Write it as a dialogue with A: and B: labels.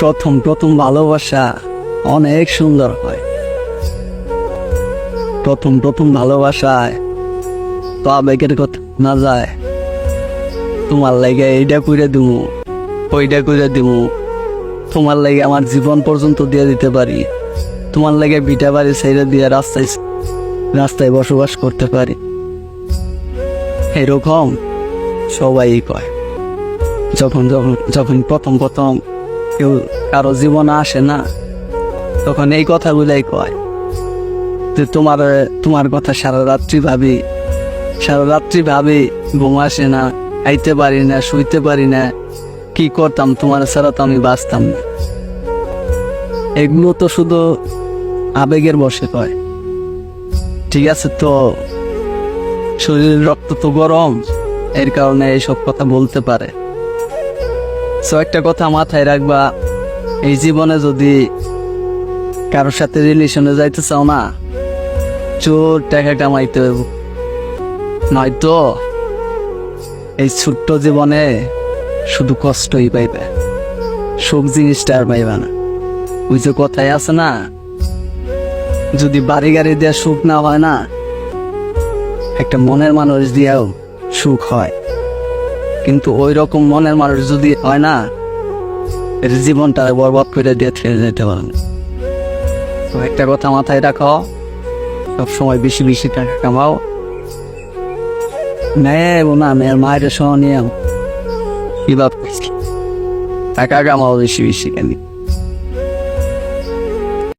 A: প্রথম প্রথম ভালোবাসা অনেক সুন্দর হয়। প্রথম প্রথম ভালোবাসায় তো আবেগের কথা না যায়। তোমার লাগে এইটা করে দিমু ওইটা করে দিমু। তোমার লাগে আমার জীবন পর্যন্ত দিয়ে দিতে পারি। তোমার লাগে বিটা বাড়ি ছেড়ে দিয়ে রাস্তায় রাস্তায় বসবাস করতে পারি। এরকম সবাই কয়। যখন যখন যখন প্রথম প্রথম কেউ কারও জীবনে আসে না, তখন এই কথাগুলাই কয় যে তোমার তোমার কথা সারা রাত্রি ভাবি, সারা রাত্রি ভাবি ঘুম আসে না খাইতে পারি না, শুইতে পারি না, কি করতাম তোমার ছাড়া তো আমি বাঁচতাম না। এগুলো তো শুধু আবেগের বসে কয়। ঠিক আছে তো, শরীরের রক্ত তো গরম, এর কারণে এইসব কথা বলতে পারে। সো একটা কথা মাথায় রাখবা, এই জীবনে যদি কারোর সাথে রিলেশনে যাইতে চাও না, চোর টাকা কামাইতে হবে নয়তো এই ছোট্ট জীবনে শুধু কষ্টই পাইবে, সুখ জিনিসটা আর পাইবে না। ওই যে কথাই আছে না, যদি বাড়ি গাড়ি দেওয়া সুখ না হয় না, একটা মনের মানুষ দিয়েও সুখ হয়। কিন্তু ওই রকম মনের মানুষ যদি হয় না, এর জীবনটা বরবাদ করে দিয়ে ফেলে যেতে পারে তো একটা কথা মাথায় রাখো, সবসময় বেশি বেশি টাকা কামাও। নেব না, মেয়ের মায়ের সহ নিয়ে কি ভাব টাকা কামাও বেশি বেশি কেন?